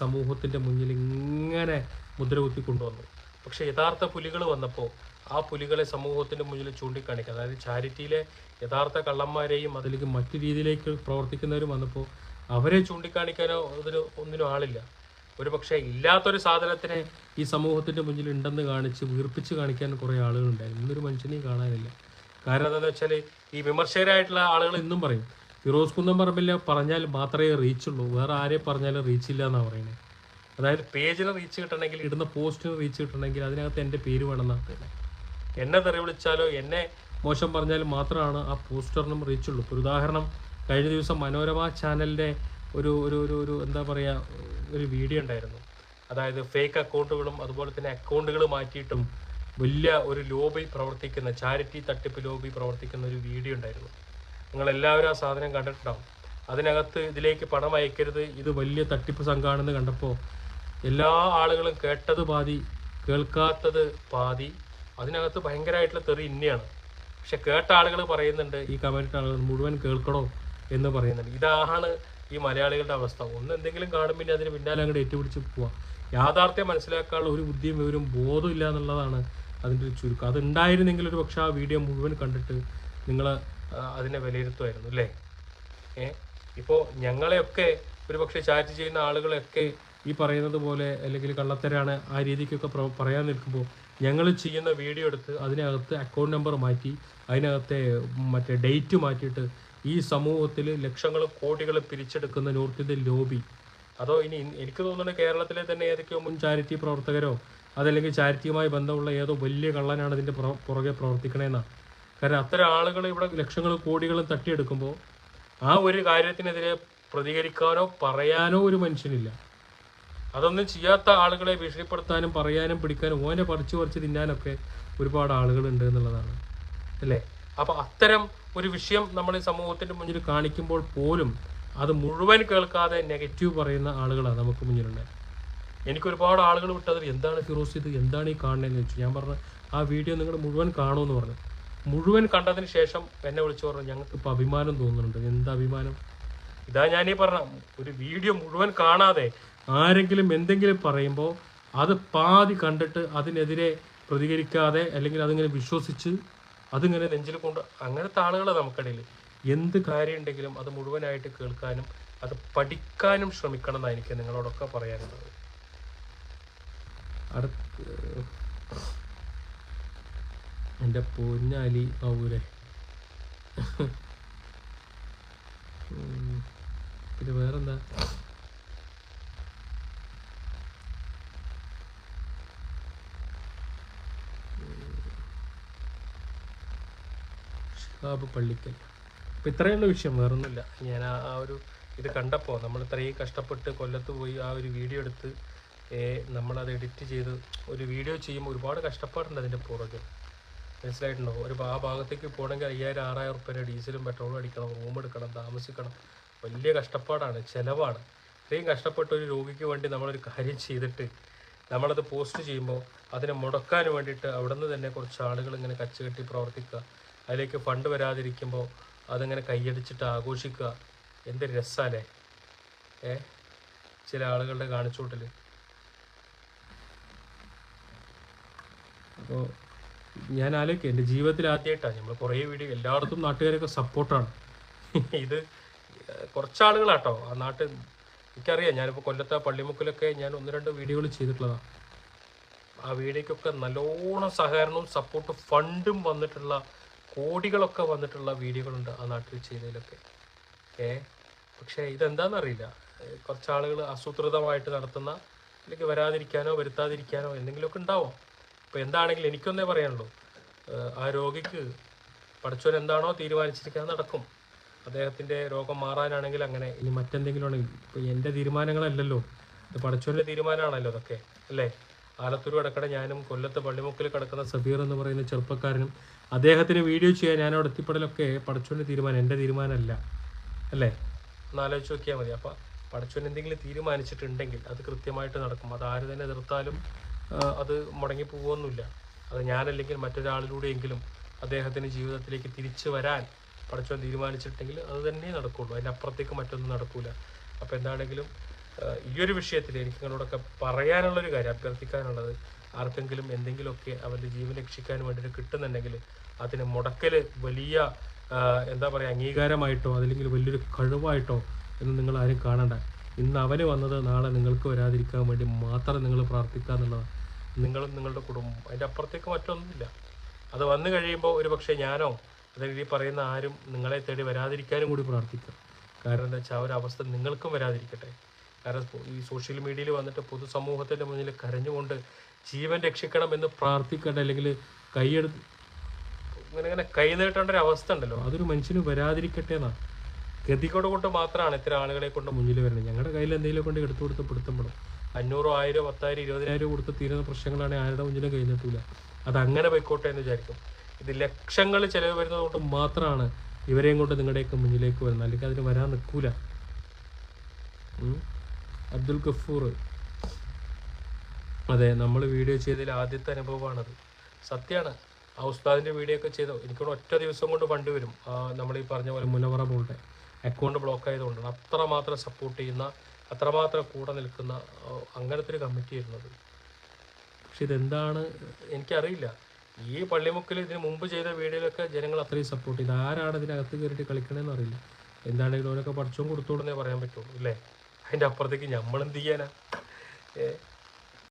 സമൂഹത്തിന്റെ മുന്നിൽ ഇങ്ങനെ മുദ്രകുത്തി കൊണ്ടുവന്നു. പക്ഷെ യഥാർത്ഥ പുലികൾ വന്നപ്പോൾ ആ പുലികളെ സമൂഹത്തിന്റെ മുന്നിൽ ചൂണ്ടിക്കാണിക്കുക അതായത് ചാരിറ്റിയിലെ യഥാർത്ഥ കള്ളന്മാരെയും അതിലേക്ക് മറ്റു രീതിയിലേക്ക് പ്രവർത്തിക്കുന്നവരും വന്നപ്പോൾ അവരെ ചൂണ്ടിക്കാണിക്കാനോ അതിന് ഒന്നിനും ആളില്ല. ഒരു പക്ഷേ ഇല്ലാത്തൊരു സാധനത്തിനെ ഈ സമൂഹത്തിന്റെ മുന്നിൽ ഉണ്ടെന്ന് കാണിച്ച് വീർപ്പിച്ച് കാണിക്കാൻ കുറേ ആളുകളുണ്ടായിരുന്നു. ഇന്നൊരു മനുഷ്യനെയും കാണാനില്ല. കാരണം എന്താണെന്ന് വെച്ചാൽ ഈ വിമർശകരായിട്ടുള്ള ആളുകൾ ഇന്നും പറയും ഫിറോസ് കുന്നം പറമ്പില്ല പറഞ്ഞാൽ മാത്രമേ റീച്ച് ഉള്ളൂ വേറെ ആരെ പറഞ്ഞാലും റീച്ച് ഇല്ല എന്നാണ് പറയുന്നത് അതായത് പേജിന് റീച്ച് കിട്ടണമെങ്കിൽ ഇടുന്ന പോസ്റ്റിന് റീച്ച് കിട്ടണമെങ്കിൽ അതിനകത്ത് എന്റെ പേര് വേണമെന്നാണ് പറയുന്നത് എന്നെ തെറി വിളിച്ചാലോ എന്നെ മോശം പറഞ്ഞാലും മാത്രമാണ് ആ പോസ്റ്ററിനും റീച്ച് ഉള്ളൂ ഇപ്പോൾ ഉദാഹരണം കഴിഞ്ഞ ദിവസം മനോരമ ചാനലിന്റെ ഒരു ഒരു ഒരു ഒരു എന്താ പറയുക ഒരു വീഡിയോ ഉണ്ടായിരുന്നു. അതായത് ഫേക്ക് അക്കൗണ്ടുകളും അതുപോലെ തന്നെ അക്കൗണ്ടുകൾ മാറ്റിയിട്ടും വലിയ ഒരു ലോബി പ്രവർത്തിക്കുന്ന ചാരിറ്റി തട്ടിപ്പ് ലോബി പ്രവർത്തിക്കുന്ന ഒരു വീഡിയോ ഉണ്ടായിരുന്നു. നിങ്ങൾ എല്ലാവരും ആ സാധനം കണ്ടിട്ടുണ്ടാവും. അതിനകത്ത് ഇതിലേക്ക് പണം അയക്കരുത്. ഇത് വലിയ തട്ടിപ്പ് സംഘമാണെന്ന് കണ്ടപ്പോൾ എല്ലാ ആളുകളും കേട്ടത് പാതി കേൾക്കാത്തത് പാതി. അതിനകത്ത് ഭയങ്കരമായിട്ടുള്ള തെറി ഇന്നയാണ്. പക്ഷെ കേട്ട ആളുകൾ പറയുന്നുണ്ട് ഈ കമന്റ് ആളുകൾ മുഴുവൻ കേൾക്കണോ? എന്ന് പറയുന്നുണ്ട്. ഇതാണ് ഈ മലയാളികളുടെ അവസ്ഥ. ഒന്ന് എന്തെങ്കിലും കാണും പിന്നെ അതിന് പിന്നാലെ അങ്ങോട്ട് ഏറ്റുപിടിച്ച് പോവാം. യാഥാർത്ഥ്യം മനസ്സിലാക്കാനുള്ള ഒരു ബുദ്ധിയും വിവരം ബോധമില്ല എന്നുള്ളതാണ് അതിന്റെ ഒരു ചുരുക്കം. അതുണ്ടായിരുന്നെങ്കിൽ ഒരു പക്ഷേ ആ വീഡിയോ മുഴുവൻ കണ്ടിട്ട് നിങ്ങൾ അതിനെ വിലയിരുത്തുമായിരുന്നു അല്ലേ? ഏ? ഇപ്പോൾ ഞങ്ങളെയൊക്കെ ഒരു പക്ഷേ ചാറ്റ് ചെയ്യുന്ന ആളുകളെയൊക്കെ ഈ പറയുന്നത് പോലെ അല്ലെങ്കിൽ കള്ളത്തരാണ് ആ രീതിക്കൊക്കെ പറയാൻ നിൽക്കുമ്പോൾ ഞങ്ങൾ ചെയ്യുന്ന വീഡിയോ എടുത്ത് അതിനകത്ത് അക്കൗണ്ട് നമ്പർ മാറ്റി അതിനകത്തെ മറ്റേ ഡേറ്റ് മാറ്റിയിട്ട് ഈ സമൂഹത്തിൽ ലക്ഷങ്ങളും കോടികളും പിരിച്ചെടുക്കുന്ന നോർത്ത് ഇന്ത്യൻ ലോബി അതോ ഇനി എനിക്ക് തോന്നുന്നത് കേരളത്തിലെ തന്നെ ഏതൊക്കെയോ മുൻ ചാരിറ്റി പ്രവർത്തകരോ അതല്ലെങ്കിൽ ചാരിറ്റിയുമായി ബന്ധമുള്ള ഏതോ വലിയ കള്ളനാണ് ഇതിന്റെ പുറ- പുറകെ പ്രവർത്തിക്കണേന്നാണ് കാരണം അത്തരം ആളുകൾ ഇവിടെ ലക്ഷങ്ങളും കോടികളും തട്ടിയെടുക്കുമ്പോൾ ആ ഒരു കാര്യത്തിനെതിരെ പ്രതികരിക്കാനോ പറയാനോ ഒരു മനുഷ്യനില്ല. അതൊന്നും ചെയ്യാത്ത ആളുകളെ ഭീഷണിപ്പെടുത്താനും പറയാനും പിടിക്കാനും ഓനെ പറിച്ചു പറിച്ച് തിന്നാനൊക്കെ ഒരുപാട് ആളുകളുണ്ട് എന്നുള്ളതാണ്. അല്ലേ? അപ്പൊ അത്തരം ഒരു വിഷയം നമ്മൾ ഈ സമൂഹത്തിന്റെ മുന്നിൽ കാണിക്കുമ്പോൾ പോലും അത് മുഴുവൻ കേൾക്കാതെ നെഗറ്റീവ് പറയുന്ന ആളുകളാണ് നമുക്ക് മുന്നിലുള്ളത് എനിക്ക് ഒരുപാട് ആളുകൾ വിട്ടതിൽ എന്താണ് ഫിറോസ് ഇത്? എന്താണ് ഈ കാണുന്നതെന്ന് ചോദിച്ചു. ഞാൻ പറഞ്ഞു ആ വീഡിയോ നിങ്ങൾ മുഴുവൻ കാണുമെന്ന് പറഞ്ഞു. മുഴുവൻ കണ്ടതിന് ശേഷം എന്നെ വിളിച്ചു പറഞ്ഞു ഞങ്ങൾക്ക് ഇപ്പൊ അഭിമാനം തോന്നുന്നുണ്ട്. എന്താ അഭിമാനം? ഇതാ ഞാനീ പറഞ്ഞ ഒരു വീഡിയോ മുഴുവൻ കാണാതെ ആരെങ്കിലും എന്തെങ്കിലും പറയുമ്പോൾ അത് പാതി കണ്ടിട്ട് അതിനെതിരെ പ്രതികരിക്കാതെ അല്ലെങ്കിൽ അതിങ്ങനെ വിശ്വസിച്ച് അതിങ്ങനെ നെഞ്ചിൽ കൊണ്ട് അങ്ങനത്തെ ആളുകൾ നമുക്കിടയിൽ എന്ത് കാര്യമുണ്ടെങ്കിലും അത് മുഴുവനായിട്ട് കേൾക്കാനും അത് പഠിക്കാനും ശ്രമിക്കണം എന്നാണ് എനിക്ക് നിങ്ങളോടൊക്കെ പറയാനുള്ളത്. അടുത്ത എന്റെ പൊന്നാലി ആവൂലേ. പിന്നെ വേറെന്താ? ഷിഹാബ് പള്ളിക്കൽ. അപ്പം ഇത്രയുള്ള വിഷയം വേറൊന്നുമില്ല. ഞാൻ ആ ഒരു ഇത് കണ്ടപ്പോൾ നമ്മൾ ഇത്രയും കഷ്ടപ്പെട്ട് കൊല്ലത്ത് പോയി ആ ഒരു വീഡിയോ എടുത്ത് നമ്മളത് എഡിറ്റ് ചെയ്ത് ഒരു വീഡിയോ ചെയ്യുമ്പോൾ ഒരുപാട് കഷ്ടപ്പാടുണ്ട് അതിന്റെ പുറകെ. മനസ്സിലായിട്ടുണ്ടോ ഒരു ആ ഭാഗത്തേക്ക് പോകണമെങ്കിൽ അയ്യായിരം ആറായിരം ഉറുപ്പ്യ ഡീസലും പെട്രോളും അടിക്കണം റൂം എടുക്കണം താമസിക്കണം. വലിയ കഷ്ടപ്പാടാണ് ചിലവാണ്. ഇത്രയും കഷ്ടപ്പെട്ട ഒരു രോഗിക്ക് വേണ്ടി നമ്മളൊരു കാര്യം ചെയ്തിട്ട് നമ്മളത് പോസ്റ്റ് ചെയ്യുമ്പോൾ അതിനെ മുടക്കാൻ വേണ്ടിയിട്ട് അവിടുന്ന് തന്നെ കുറച്ച് ആളുകൾ ഇങ്ങനെ കച്ചുകെട്ടി പ്രവർത്തിക്കുക. അതിലേക്ക് ഫണ്ട് വരാതിരിക്കുമ്പോൾ അതിങ്ങനെ കൈയടിച്ചിട്ട് ആഘോഷിക്കുക. എന്ത് രസാലേ ഏ? ചില ആളുകളുടെ കാണിച്ചൂട്ടൽ അപ്പോൾ ഞാൻ ആലോചിക്കുക എന്റെ ജീവിതത്തിൽ ആദ്യമായിട്ടാണ്. നമ്മൾ കുറേ വീഡിയോ എല്ലായിടത്തും നാട്ടുകാരൊക്കെ സപ്പോർട്ടാണ്. ഇത് കുറച്ചാളുകളാട്ടോ. ആ നാട്ടിൽ എനിക്കറിയാം ഞാനിപ്പോൾ കൊല്ലത്തെ പള്ളിമുക്കിലൊക്കെ ഞാൻ ഒന്ന് രണ്ട് വീഡിയോകൾ ചെയ്തിട്ടുള്ളതാണ് ആ വീഡിയോക്കൊക്കെ നല്ലോണം സഹകരണവും സപ്പോർട്ടും ഫണ്ടും വന്നിട്ടുള്ള കോടികളൊക്കെ വന്നിട്ടുള്ള വീഡിയോകളുണ്ട് ആ നാട്ടിൽ ചെയ്തതിലൊക്കെ ഏ പക്ഷേ ഇതെന്താണെന്നറിയില്ല കുറച്ച് ആളുകൾ ആസൂത്രിതമായിട്ട് നടത്തുന്ന അല്ലെങ്കിൽ വരാതിരിക്കാനോ വരുത്താതിരിക്കാനോ എന്തെങ്കിലുമൊക്കെ ഉണ്ടാവും. അപ്പോൾ എന്താണെങ്കിലും എനിക്കൊന്നേ പറയാനുള്ളൂ. ആ രോഗിക്ക് പഠിച്ചവൻ എന്താണോ തീരുമാനിച്ചിരിക്കാൻ നടക്കും. അദ്ദേഹത്തിന്റെ രോഗം മാറാനാണെങ്കിൽ അങ്ങനെ ഇനി മറ്റെന്തെങ്കിലും ആണെങ്കിൽ ഇപ്പോൾ എന്റെ തീരുമാനങ്ങളല്ലല്ലോ. ഇത് പഠിച്ചവന്റെ തീരുമാനമാണല്ലോ അതൊക്കെ അല്ലേ? ആലത്തൂർ കിടക്കണ ഞാനും കൊല്ലത്ത് പള്ളിമുക്കിൽ കിടക്കുന്ന സബീർ എന്ന് പറയുന്ന ചെറുപ്പക്കാരനും അദ്ദേഹത്തിന് വീഡിയോ ചെയ്യാൻ ഞാൻ അവിടെ എത്തിപ്പെടലൊക്കെ പഠിച്ചവന്റെ തീരുമാനം എന്റെ തീരുമാനമല്ല അല്ലേ? ഒന്ന് ആലോചിച്ച് നോക്കിയാൽ മതി. അപ്പോൾ പഠിച്ചവൻ എന്തെങ്കിലും തീരുമാനിച്ചിട്ടുണ്ടെങ്കിൽ അത് കൃത്യമായിട്ട് നടക്കും. അത് ആര് തന്നെ എതിർത്താലും അത് മുടങ്ങി പോകുമൊന്നുമില്ല അത് ഞാനല്ലെങ്കിൽ മറ്റൊരാളിലൂടെയെങ്കിലും അദ്ദേഹത്തിന്റെ ജീവിതത്തിലേക്ക് തിരിച്ചു വരാൻ പഠിച്ചോൻ തീരുമാനിച്ചിട്ടുണ്ടെങ്കിൽ അത് തന്നെ നടക്കുള്ളൂ. അതിന്റെ അപ്പുറത്തേക്ക് മറ്റൊന്നും നടക്കില്ല അപ്പോൾ എന്താണെങ്കിലും ഈ ഒരു വിഷയത്തിൽ എനിക്ക് നിങ്ങളോടൊക്കെ പറയാനുള്ളൊരു കാര്യം അഭ്യർത്ഥിക്കാനുള്ളത് ആർക്കെങ്കിലും എന്തെങ്കിലുമൊക്കെ അവന്റെ ജീവൻ രക്ഷിക്കാൻ വേണ്ടിയിട്ട് കിട്ടുന്നുണ്ടെങ്കിൽ അതിന് മുടക്കൽ വലിയ എന്താ പറയുക അംഗീകാരമായിട്ടോ അതല്ലെങ്കിൽ വലിയൊരു കഴിവായിട്ടോ എന്ന് നിങ്ങൾ ആരും കാണണ്ട. ഇന്ന് അവന് വന്നത് നാളെ നിങ്ങൾക്ക് വരാതിരിക്കാൻ വേണ്ടി മാത്രം നിങ്ങൾ പ്രാർത്ഥിക്കുക എന്നുള്ളതാണ്. നിങ്ങളും നിങ്ങളുടെ കുടുംബം അതിന്റെ അപ്പുറത്തേക്ക് മറ്റൊന്നുമില്ല. അത് വന്നു കഴിയുമ്പോൾ ഒരു പക്ഷേ ഞാനോ അല്ലെങ്കിൽ ഈ പറയുന്ന ആരും നിങ്ങളെ തേടി വരാതിരിക്കാനും കൂടി പ്രാർത്ഥിക്കുക കാരണം എന്താ വെച്ചാൽ ആ ഒരു അവസ്ഥ നിങ്ങൾക്കും വരാതിരിക്കട്ടെ. കാരണം ഈ സോഷ്യൽ മീഡിയയിൽ വന്നിട്ട് പൊതുസമൂഹത്തിന്റെ മുന്നിൽ കരഞ്ഞുകൊണ്ട് ജീവൻ രക്ഷിക്കണം എന്ന് പ്രാർത്ഥിക്കട്ടെ അല്ലെങ്കിൽ കൈയെടുത്ത് ഇങ്ങനെ ഇങ്ങനെ കൈ നീട്ടേണ്ട ഒരു അവസ്ഥ ഉണ്ടല്ലോ. അതൊരു മനുഷ്യന് വരാതിരിക്കട്ടെ എന്നാണ് ഗതികോട് കൊണ്ട് മാത്രമാണ് ഇത്തരം ആളുകളെ കൊണ്ട് മുന്നിൽ വരുന്നത് ഞങ്ങളുടെ കയ്യിൽ എന്തെങ്കിലും കൊണ്ട് എടുത്തു കൊടുത്ത് പിടുത്തപ്പെടും അഞ്ഞൂറോ ആയിരോ പത്തായിരം ഇരുപതിനായിരം കൊടുത്ത് തീരുന്ന പ്രശ്നങ്ങളാണ് ആരുടെ മുന്നിലും കഴിഞ്ഞെത്തൂല അത് അങ്ങനെ പോയിക്കോട്ടെ എന്ന് വിചാരിക്കും. ഇത് ലക്ഷങ്ങൾ ചിലവ് വരുന്നത് കൊണ്ട് മാത്രമാണ് ഇവരെയും കൊണ്ട് നിങ്ങളുടെയൊക്കെ മുന്നിലേക്ക് വരുന്നത്. അല്ലെങ്കിൽ അതിന് വരാൻ നിൽക്കൂല. അബ്ദുൽ ഗഫൂർ. അതെ നമ്മൾ വീഡിയോ ചെയ്തതിൽ ആദ്യത്തെ അനുഭവമാണത്. സത്യമാണ് ആ ഉസ്താദിന്റെ വീഡിയോ ഒക്കെ ചെയ്തോ. എനിക്കൊരു ഒറ്റ ദിവസം കൊണ്ട് ഫണ്ട് വരും. നമ്മൾ ഈ പറഞ്ഞ പോലെ മുനവറ പോലത്തെ അക്കൗണ്ട് ബ്ലോക്ക് ആയതുകൊണ്ടാണ്. അത്രമാത്രം സപ്പോർട്ട് ചെയ്യുന്ന അത്രമാത്രം കൂടെ നിൽക്കുന്ന അങ്ങനത്തെ ഒരു കമ്മിറ്റി ആയിരുന്നത് പക്ഷെ ഇതെന്താണ് എനിക്കറിയില്ല. ഈ പള്ളിമുക്കിൽ ഇതിന് മുമ്പ് ചെയ്ത വീഡിയോയിലൊക്കെ ജനങ്ങൾ അത്രയും സപ്പോർട്ട് ചെയ്ത്. ആരാണ് ഇതിനകത്ത് കയറിയിട്ട് കളിക്കണമെന്ന് അറിയില്ല. എന്താണെങ്കിലും അവനൊക്കെ പഠിച്ചും കൊടുത്തോടുന്നേ പറയാൻ പറ്റുള്ളൂ അല്ലേ? അതിന്റെ അപ്പുറത്തേക്ക് നമ്മൾ എന്ത് ചെയ്യാനാ? ഏ